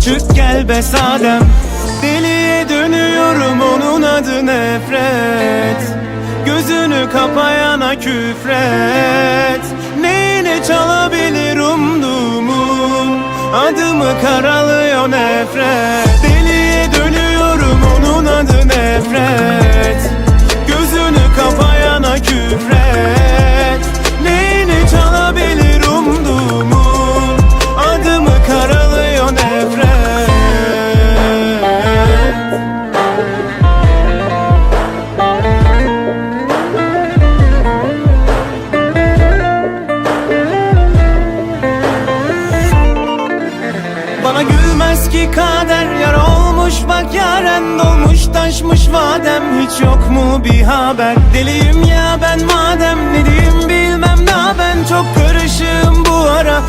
Çık gel be sadem. Deliye dönüyorum onun adı nefret. Gözünü kapayana küfret. Neyine çalabilir umduğumun? Adımı karalıyor nefret Bana gülmez ki kader Yar olmuş bak yaren Dolmuş taşmış vadem. Hiç yok mu bir haber? Deliyim ya ben madem Ne diyeyim bilmem. Ne ben Çok karışığım bu ara